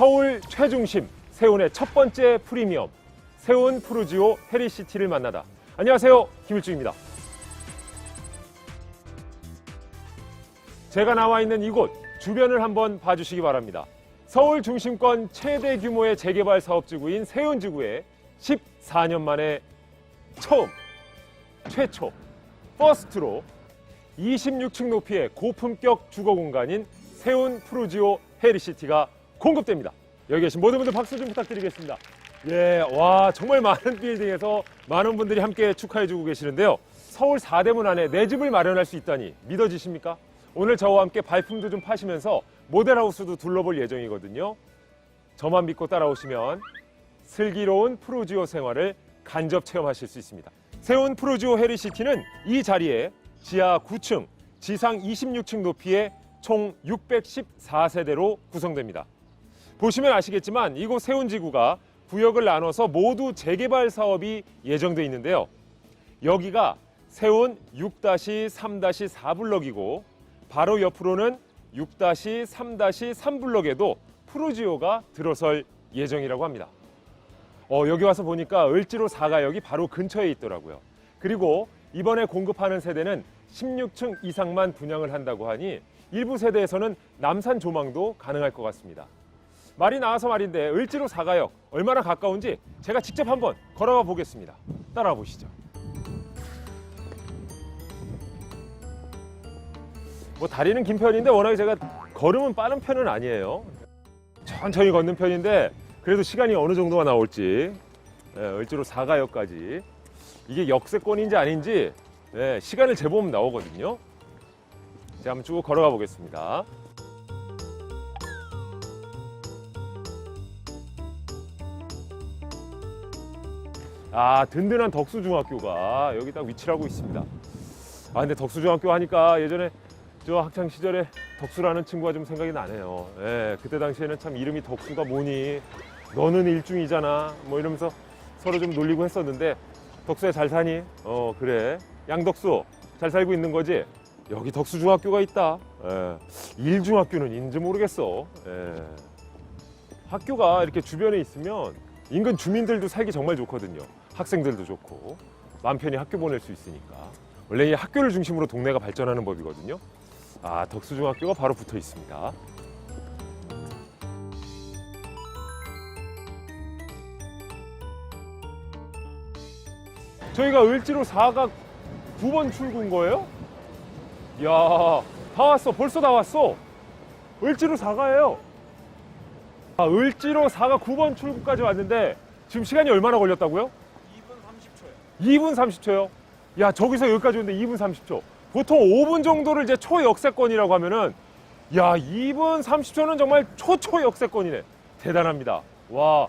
서울 최중심 세운의 첫 번째 프리미엄 세운 푸르지오 해리시티를 만나다. 안녕하세요. 김일중입니다. 제가 나와 있는 이곳 주변을 한번 봐주시기 바랍니다. 서울 중심권 최대 규모의 재개발 사업지구인 세운지구에 14년 만에 처음, 최초, 퍼스트로 26층 높이의 고품격 주거 공간인 세운 푸르지오 헤리시티가 공급됩니다. 여기 계신 모든 분들 박수 좀 부탁드리겠습니다. 예, 와, 정말 많은 빌딩에서 많은 분들이 함께 축하해주고 계시는데요. 서울 4대문 안에 내 집을 마련할 수 있다니 믿어지십니까? 오늘 저와 함께 발품도 좀 파시면서 모델하우스도 둘러볼 예정이거든요. 저만 믿고 따라오시면 슬기로운 프로지오 생활을 간접 체험하실 수 있습니다. 세운 프로지오 헤리시티는 이 자리에 지하 9층, 지상 26층 높이의 총 614세대로 구성됩니다. 보시면 아시겠지만 이곳 세운지구가 구역을 나눠서 모두 재개발 사업이 예정돼 있는데요. 여기가 세운 6-3-4블럭이고 바로 옆으로는 6-3-3블럭에도 프로지오가 들어설 예정이라고 합니다. 어, 여기 와서 보니까 을지로 4가역이 바로 근처에 있더라고요. 그리고 이번에 공급하는 세대는 16층 이상만 분양을 한다고 하니 일부 세대에서는 남산 조망도 가능할 것 같습니다. 말이 나와서 말인데 을지로 4가역 얼마나 가까운지 제가 직접 한번 걸어가 보겠습니다. 따라와 보시죠. 뭐 다리는 긴 편인데 워낙에 제가 걸음은 빠른 편은 아니에요. 천천히 걷는 편인데 그래도 시간이 어느 정도가 나올지 예, 을지로 4가역까지 이게 역세권인지 아닌지 예, 시간을 재보면 나오거든요. 자, 한번 쭉 걸어가 보겠습니다. 아, 든든한 덕수중학교가 여기 딱 위치를 하고 있습니다. 아, 근데 덕수중학교 하니까 예전에 저 학창 시절에 덕수라는 친구가 좀 생각이 나네요. 예, 그때 당시에는 참 이름이 덕수가 뭐니? 너는 일중이잖아. 뭐 이러면서 서로 좀 놀리고 했었는데 덕수야 잘 사니? 어 그래. 양덕수 잘 살고 있는 거지? 여기 덕수중학교가 있다. 예, 일중학교는 인지 모르겠어. 예. 학교가 이렇게 주변에 있으면 인근 주민들도 살기 정말 좋거든요. 학생들도 좋고 마음 편히 학교 보낼 수 있으니까. 원래 이 학교를 중심으로 동네가 발전하는 법이거든요. 아, 덕수중학교가 바로 붙어 있습니다. 저희가 을지로 4가 9번 출구인 거예요? 이야, 다 왔어. 벌써 다 왔어. 을지로 4가예요. 아, 을지로 4가 9번 출구까지 왔는데 지금 시간이 얼마나 걸렸다고요? 2분 30초요. 2분 30초요? 야, 저기서 여기까지 오는데 2분 30초. 보통 5분 정도를 이제 초역세권이라고 하면은 야, 2분 30초는 정말 초초역세권이네. 대단합니다. 와.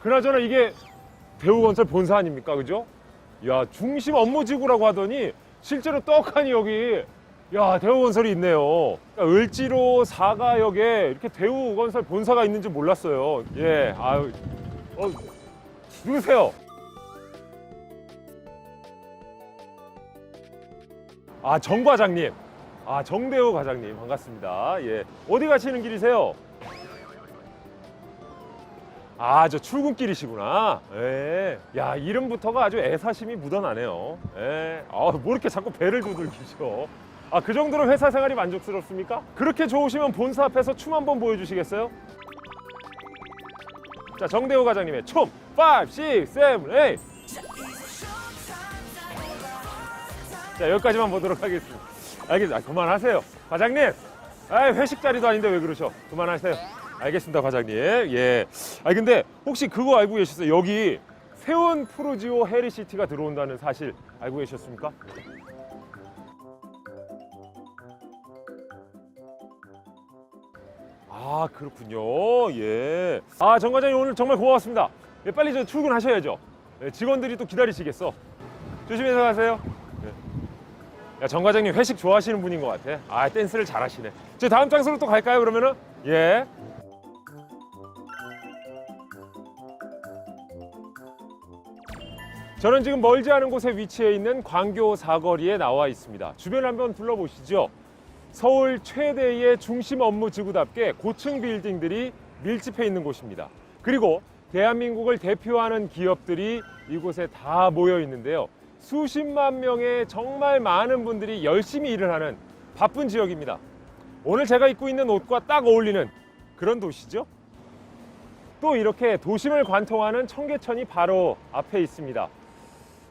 그나저나 이게 대우건설 본사 아닙니까? 그죠? 야, 중심 업무지구라고 하더니 실제로 떡하니 여기 야, 대우건설이 있네요. 그러니까 을지로 사가역에 이렇게 대우건설 본사가 있는지 몰랐어요. 예, 아유, 어, 누구세요? 아, 정 과장님. 아, 정대호 과장님. 반갑습니다. 예. 어디 가시는 길이세요? 아, 저 출근길이시구나. 예. 야, 이름부터가 아주 애사심이 묻어나네요. 예. 아, 뭐 이렇게 자꾸 배를 두들기셔. 아, 그 정도로 회사 생활이 만족스럽습니까? 그렇게 좋으시면 본사 앞에서 춤 한번 보여주시겠어요? 자, 정대호 과장님의 춤. 5, 6, 7, 8. 자, 여기까지만 보도록 하겠습니다. 알겠습니다. 아, 그만하세요. 과장님. 아, 회식 자리도 아닌데 왜 그러셔? 그만하세요. 알겠습니다, 과장님. 예. 아, 근데 혹시 그거 알고 계셨어요? 여기 세운 프로지오 헤리시티가 들어온다는 사실 알고 계셨습니까? 아, 그렇군요. 예. 아, 정 과장님 오늘 정말 고맙습니다. 예, 빨리 저 출근하셔야죠. 예, 직원들이 또 기다리시겠어. 조심해서 가세요. 야, 정 과장님 회식 좋아하시는 분인 것 같아. 아, 댄스를 잘하시네. 저 다음 장소로 또 갈까요, 그러면은? 예. 저는 지금 멀지 않은 곳에 위치해 있는 광교 사거리에 나와 있습니다. 주변 한번 둘러보시죠. 서울 최대의 중심 업무 지구답게 고층 빌딩들이 밀집해 있는 곳입니다. 그리고 대한민국을 대표하는 기업들이 이곳에 다 모여 있는데요. 수십만 명의 정말 많은 분들이 열심히 일을 하는 바쁜 지역입니다. 오늘 제가 입고 있는 옷과 딱 어울리는 그런 도시죠. 또 이렇게 도심을 관통하는 청계천이 바로 앞에 있습니다.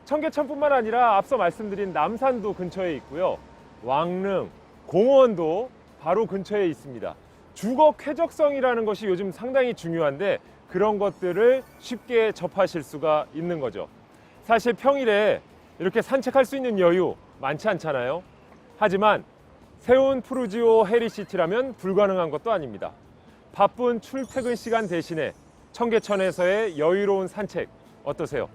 청계천뿐만 아니라 앞서 말씀드린 남산도 근처에 있고요. 왕릉, 공원도 바로 근처에 있습니다. 주거 쾌적성이라는 것이 요즘 상당히 중요한데 그런 것들을 쉽게 접하실 수가 있는 거죠. 사실 평일에 이렇게 산책할 수 있는 여유 많지 않잖아요. 하지만 세운 푸르지오 헤리시티라면 불가능한 것도 아닙니다. 바쁜 출퇴근 시간 대신에 청계천에서의 여유로운 산책 어떠세요?